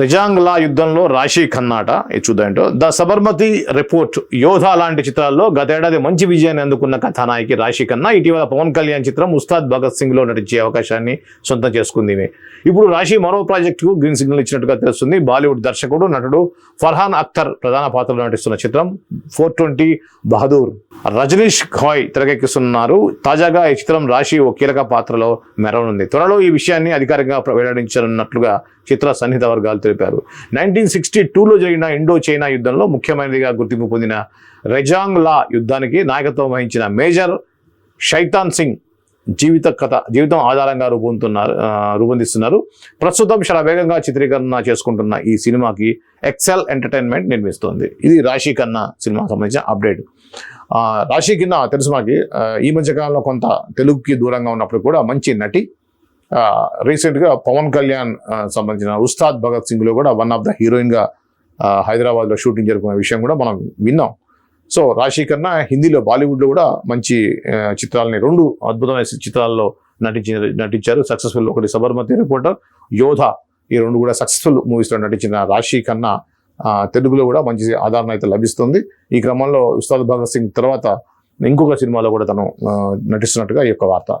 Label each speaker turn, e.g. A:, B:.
A: రెజాంగ్లా యుద్ధంలో రాశి ఖన్నాట ఇది చూద్దాంటో ద సబర్మతి రిపోర్ట్ యోధ లాంటి చిత్రాల్లో గతేడాది మంచి విజయాన్ని అందుకున్న కథానాయకి రాశి ఖన్నా ఇటీవల పవన్ కళ్యాణ్ చిత్రం ఉస్తాద్ భగత్ సింగ్లో నటించే అవకాశాన్ని సొంతం చేసుకుంది ఇప్పుడు రాశి మరో ప్రాజెక్టుకు గ్రీన్ సిగ్నల్ ఇచ్చినట్టుగా తెలుస్తుంది. బాలీవుడ్ దర్శకుడు నటుడు ఫర్హాన్ అఖ్తర్ ప్రధాన పాత్రలో నటిస్తున్న చిత్రం ఫోర్ ట్వంటీ బహదూర్. రజనీష్ ఖాయ్ తెరకెక్కిస్తున్నారు తాజాగా ఈ చిత్రం రాశి ఓ కీలక పాత్రలో మెరవనుంది. త్వరలో ఈ విషయాన్ని అధికారికంగా వెల్లడించనున్నట్లుగా చిత్ర సన్నిహిత వర్గాలు తెలిపారు. నైన్టీన్ సిక్స్టీ టూలో జరిగిన ఇండో చైనా యుద్ధంలో ముఖ్యమైనదిగా గుర్తింపు పొందిన రెజాంగ్ లా యుద్ధానికి నాయకత్వం వహించిన మేజర్ షైతాన్ సింగ్ జీవిత కథ జీవితం ఆధారంగా రూపొందుతున్నారు రూపొందిస్తున్నారు. ప్రస్తుతం చాలా వేగంగా చిత్రీకరణ చేసుకుంటున్న ఈ సినిమాకి ఎక్సెల్ ఎంటర్టైన్మెంట్ నిర్మిస్తోంది. ఇది రాశి కన్నా సినిమాకి సంబంధించిన అప్డేట్. రాశి కింద తెలుసు మాకి ఈ మధ్యకాలంలో కొంత తెలుగుకి దూరంగా ఉన్నప్పుడు కూడా మంచి నటి రీసెంట్గా పవన్ కళ్యాణ్ సంబంధించిన ఉస్తాద్ భగత్ సింగ్లో కూడా వన్ ఆఫ్ ద హీరోయిన్గా హైదరాబాద్లో షూటింగ్ జరుపుకునే విషయం కూడా మనం విన్నాం. సో రాశి కన్నా హిందీలో బాలీవుడ్లో కూడా మంచి చిత్రాలని రెండు అద్భుతమైన చిత్రాల్లో నటించి నటించారు. సక్సెస్ఫుల్ ఒకటి సబర్మతి రిపోర్టర్ యోధ ఈ రెండు కూడా సక్సెస్ఫుల్ మూవీస్లో నటించిన రాశి కన్నా తెలుగులో కూడా మంచి ఆదరణ అయితే లభిస్తుంది. ఈ క్రమంలో ఉస్తాద్ భగత్ సింగ్ తర్వాత ఇంకొక సినిమాలో కూడా తను నటిస్తున్నట్టుగా ఈ యొక్క వార్త